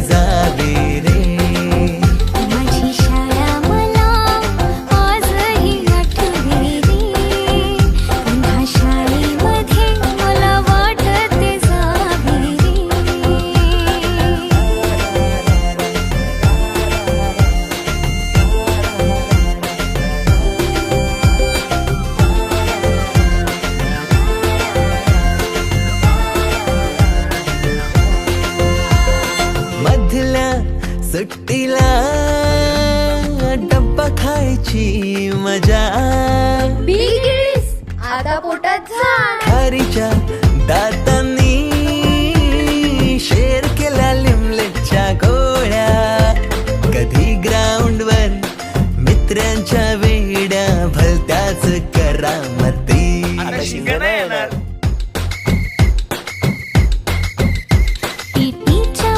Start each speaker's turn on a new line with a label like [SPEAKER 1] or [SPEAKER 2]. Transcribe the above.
[SPEAKER 1] güzel सुट्टीला डब्बा खायची मजा.
[SPEAKER 2] बिगिस
[SPEAKER 3] आता पोटात
[SPEAKER 1] खारीच्या दातांनी शेर केला लिमलेटच्या गोळ्या. कधी ग्राउंडवर मित्रांच्या वेड्या भलत्याच